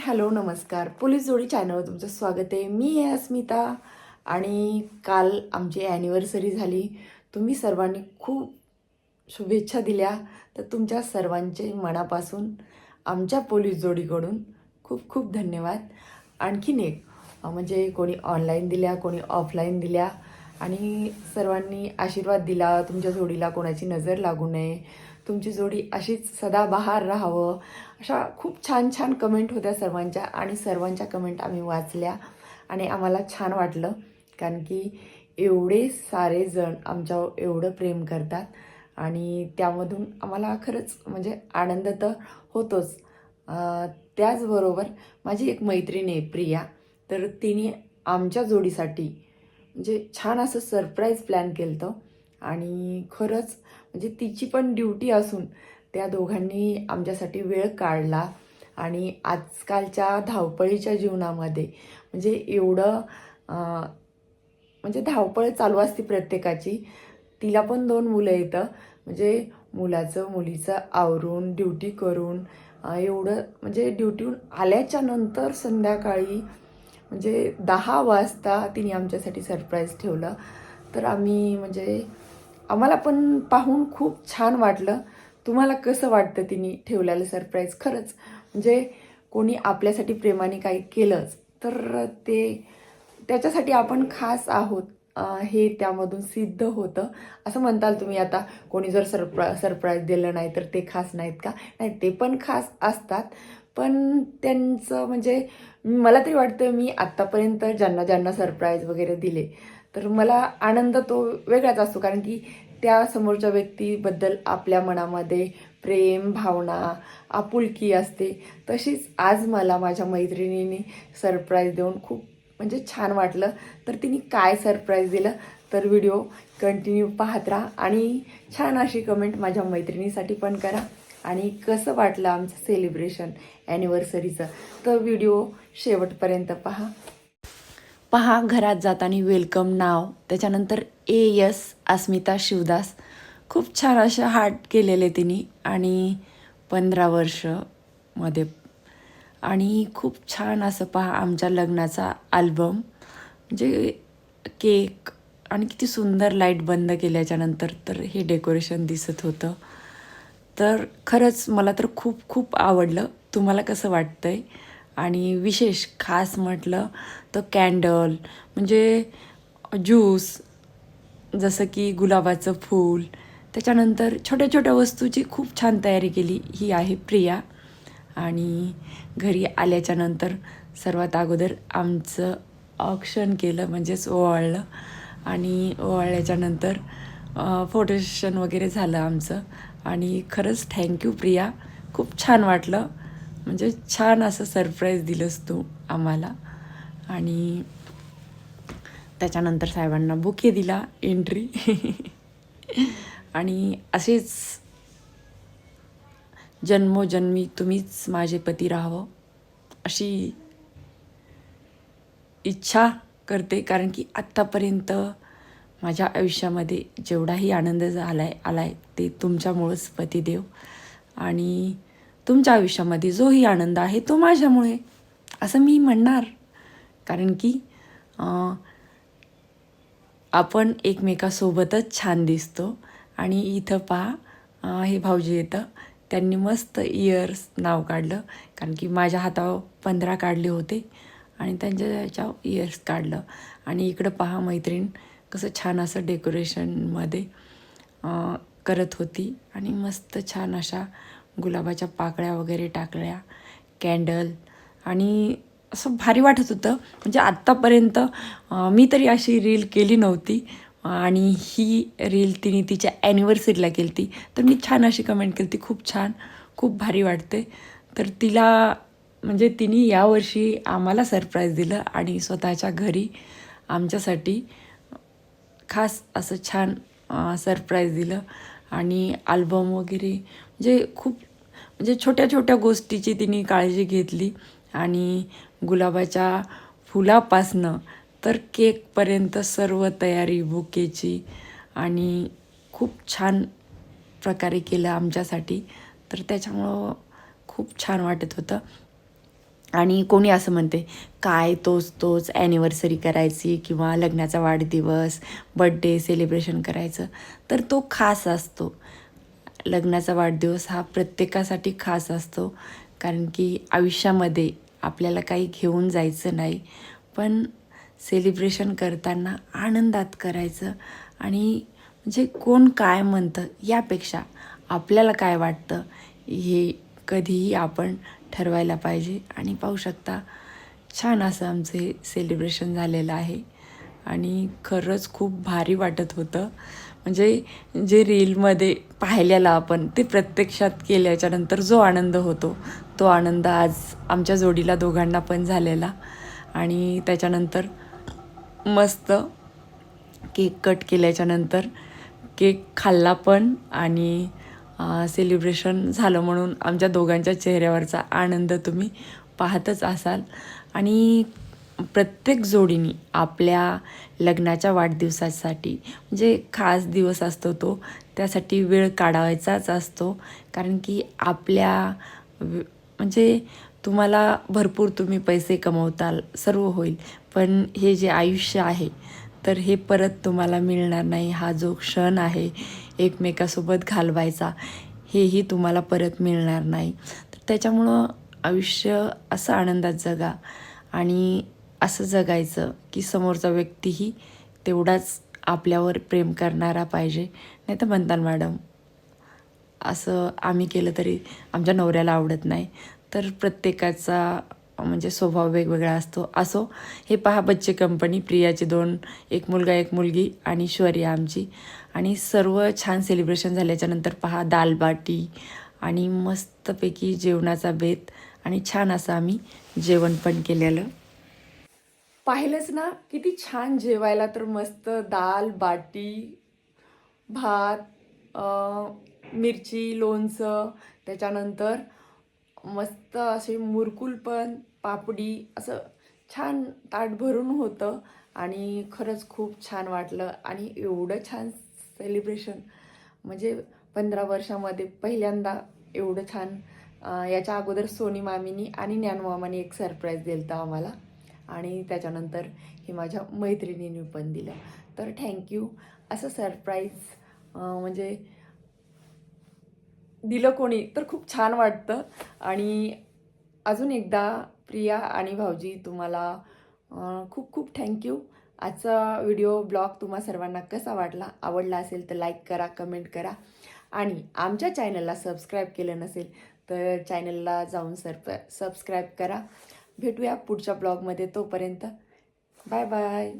Hello नमस्कार. Police जोडी चॅनलवर तुमचं स्वागत आहे. मी आहे अस्मिता आणि काल आमची ॲनिव्हर्सरी झाली. तुम्ही सर्वांनी खूप शुभेच्छा दिल्या. तर तुमच्या सर्वांचे मनापासून आमच्या पोलीस जोडीकडून खूप खूप धन्यवाद. आणखीन एक म्हणजे कोणी ऑनलाईन दिल्या कोणी ऑफलाईन दिल्या. आणि सर्वांनी आशीर्वाद दिला तुमच्या जोडीला कोणाची नजर लागू नये तुमची जोडी अशीच सदाबहार राहावं. अशा खूप छान छान कमेंट होत्या सर्वांच्या आणि सर्वांच्या कमेंट आम्ही वाचल्या आणि आम्हाला छान वाटलं. कारण की एवढे सारे जण आमच्यावर एवढं प्रेम करतात आणि त्यामधून आम्हाला खरंच म्हणजे आनंद तर होतोच. त्याचबरोबर माझी एक मैत्रीण आहे प्रिया. तर तिने आमच्या जोडीसाठी म्हणजे छान असं सरप्राईज प्लॅन केलं होतं आणि खरंच म्हणजे तिची पण ड्युटी असून त्या दोघांनी आमच्यासाठी वेळ काढला. आणि आजकालच्या धावपळीच्या जीवनामध्ये म्हणजे एवढं म्हणजे धावपळ चालू असते प्रत्येकाची. तिला पण दोन मुलं येतं. म्हणजे मुलाचं मुलीचं आवरून ड्युटी करून एवढं म्हणजे ड्युटीहून आल्याच्यानंतर संध्याकाळी म्हणजे दहा वाजता तिने आमच्यासाठी सरप्राईज ठेवलं. तर आम्ही म्हणजे आम्हाला पण पाहून खूप छान वाटलं. तुम्हाला कसं वाटतं तिने ठेवलेलं सरप्राईज खरंच? म्हणजे कोणी आपल्यासाठी प्रेमाने काही केलंच तर ते त्याच्यासाठी आपण खास आहोत. हे त्यामधून सिद्ध होतं. असं म्हणताल तुम्ही आता कोणी जर सरप्रा सरप्राईज दिलं नाही तर ते खास नाहीत का? नाही ते पण खास असतात. पण त्यांचं म्हणजे मला तरी वाटतं मी आत्तापर्यंत ज्यांना ज्यांना सरप्राईज वगैरे दिले तर मला आनंद तो वेगळाच असतो. कारण की त्या समोरच्या व्यक्तीबद्दल आपल्या मनामध्ये प्रेम भावना आपुलकी असते. तशीच आज मला माझ्या मैत्रिणीने सरप्राईज देऊन खूप म्हणजे छान वाटलं. तर तिने काय सरप्राईज दिलं? तर व्हिडिओ कंटिन्यू पाहत राहा आणि छान अशी कमेंट माझ्या मैत्रिणीसाठी पण करा. आणि कसं वाटलं आमचं सेलिब्रेशन ॲनिव्हर्सरीचं तर व्हिडिओ शेवटपर्यंत पहा. पहा घरात जाताना वेलकम नाव त्याच्यानंतर ए यस अस्मिता शिवदास. खूप छान असे हार्ट केलेले तिने आणि पंधरा वर्षमध्ये. आणि खूप छान असं पहा आमच्या लग्नाचा आल्बम म्हणजे केक आणि किती सुंदर लाइट बंद केल्याच्यानंतर तर हे डेकोरेशन दिसत होतं. तर खरंच मला तर खूप खूप आवडलं. तुम्हाला कसं वाटतं आहे आणि विशेष खास म्हटलं तर कॅन्डल म्हणजे ज्यूस जसं की गुलाबाचं फूल त्याच्यानंतर छोट्या छोट्या वस्तूची खूप छान तयारी केली. ही आहे प्रिया. आणि घरी आल्याच्यानंतर सर्वात अगोदर आमचं ऑक्शन केलं म्हणजेच ओवाळलं. आणि ओवाळल्याच्यानंतर फोटो सेशन वगैरे झालं आमचं. आणि खरंच थँक्यू प्रिया. खूप छान वाटलं. म्हणजे छान असं सरप्राईज दिलंस तू आम्हाला. आणि त्याच्यानंतर साहेबांना बुके दिला एंट्री आणि असेच जन्मोजन्मी तुम्हीच माझे पती राहावं अशी इच्छा करते. कारण की आत्तापर्यंत माझ्या आयुष्यामध्ये जेवढाही आनंद झाला आहे आला आहे ते तुमच्यामुळंच पतिदेव. आणि तुमच्या आयुष्यामध्ये जोही आनंद आहे तो माझ्यामुळे. असं मी म्हणणार. कारण की आपण एकमेकासोबतच छान दिसतो. आणि इथं पहा हे भाऊजी येतं. त्यांनी मस्त इयर्स नाव काढलं. कारण की माझ्या हातावर पंधरा काढले होते. आणि त्यांच्या इयर्स काढलं. आणि इकडं पहा मैत्रीण. कसं छान असं डेकोरेशनमध्ये करत होती. आणि मस्त छान अशा गुलाबाच्या पाकळ्या वगैरे टाकल्या कॅन्डल. आणि असं भारी वाटत होतं. म्हणजे आत्तापर्यंत मी तरी अशी रील केली नव्हती. आणि ही रील तिने तिच्या ॲनिव्हर्सरीला केली ती तर मी छान अशी कमेंट केली ती खूप छान खूप भारी वाटते. तर तिला म्हणजे तिने यावर्षी आम्हाला सरप्राईज दिलं आणि स्वतःच्या घरी आमच्यासाठी खास असं छान सरप्राईज दिलं. आणि आल्बम वगैरे म्हणजे खूप म्हणजे छोट्या छोट्या गोष्टीची तिने काळजी घेतली. आणि गुलाबाच्या फुलापासनं तर केकपर्यंत सर्व तयारी बुकेची आणि खूप छान प्रकारे केलं आमच्यासाठी. तर त्याच्यामुळं खूप छान वाटत होतं. आणि कोणी असं म्हणते काय तोच तोच ॲनिव्हर्सरी करायची किंवा लग्नाचा वाढदिवस बड्डे सेलिब्रेशन करायचं. तर तो खास असतो. लग्नाचा वाढदिवस हा प्रत्येकासाठी खास असतो. कारण की आयुष्यामध्ये आपल्याला काही घेऊन जायचं नाही. पण सेलिब्रेशन करताना आनंदात करायचं. आणि म्हणजे कोण काय म्हणतं यापेक्षा आपल्याला काय वाटतं हे कधीही आपण ठरवायला पाहिजे. आणि पाहू शकता छान असं आमचं हे सेलिब्रेशन झालेलं आहे. आणि खरंच खूप भारी वाटत होतं. म्हणजे जे रीलमध्ये पाहिलेलं आपण ते प्रत्यक्षात केल्याच्यानंतर जो आनंद होतो तो आनंद आज आमच्या जोडीला दोघांना पण झालेला. आणि त्याच्यानंतर मस्त केक कट केल्याच्यानंतर केक खाल्ला पण. आणि सेलिब्रेशन झालं म्हणून आमच्या दोघांच्या चेहऱ्यावरचा आनंद तुम्ही पाहतच असाल. आणि प्रत्येक जोडीने आपल्या लग्नाच्या वाढदिवसासाठी म्हणजे खास दिवस असतो तो त्यासाठी वेळ काढायचाच असतो. कारण की आपल्या म्हणजे तुम्हाला भरपूर तुम्ही पैसे कमवताल सर्व होईल. पण हे जे आयुष्य आहे तर हे परत तुम्हाला मिळणार नाही. हा जो क्षण आहे एकमेकासोबत घालवायचा हेही तुम्हाला परत मिळणार नाही. तर त्याच्यामुळं आयुष्य असं आनंदात जगा आणि असं जगायचं की समोरचा व्यक्तीही तेवढाच आपल्यावर प्रेम करणारा पाहिजे. नाही तर म्हणतात मॅडम असं आम्ही केलं तरी आमच्या नवऱ्याला आवडत नाही. तर प्रत्येकाचा म्हणजे स्वभाव वेगवेगळा असतो. असो हे पहा बच्चे कंपनी प्रियाचे दोन एक मुलगा एक मुलगी आणि शौर्या आमची. आणि सर्व छान सेलिब्रेशन झाल्याच्यानंतर पहा दालबाटी आणि मस्तपैकी जेवणाचा बेत आणि छान असं आम्ही जेवण पण केलेलं. पाहिलंच ना किती छान जेवायला तर मस्त दाल बाटी भात मिरची लोणचं त्याच्यानंतर मस्त असे मुरकुल पण पापडी असं छान ताट भरून होतं आणि खरंच खूप छान वाटलं. आणि एवढं छान सेलिब्रेशन म्हणजे पंधरा वर्षामध्ये पहिल्यांदा एवढं छान याच्या अगोदर सोनी मामीनी आणि ज्ञानमामाने एक सरप्राईज दिलं होतं आम्हाला. आणि त्याच्यानंतर हे माझ्या मैत्रिणींनी पण दिलं. तर थँक्यू असं सरप्राईज म्हणजे दिलं कोणी तर खूप छान वाटतं. आणि अजून एकदा प्रिया आणि भाऊजी तुम्हाला खूप खूप थँक्यू आजचा व्हिडिओ ब्लॉग तुम्हा सर्वांना कसा वाटला आवडला असेल तर लाईक करा कमेंट करा. आणि आमच्या चॅनलला सबस्क्राईब केलं नसेल तर चॅनलला जाऊन सरप सबस्क्राईब करा. भेटूया पुढच्या ब्लॉगमध्ये तोपर्यंत. Bye bye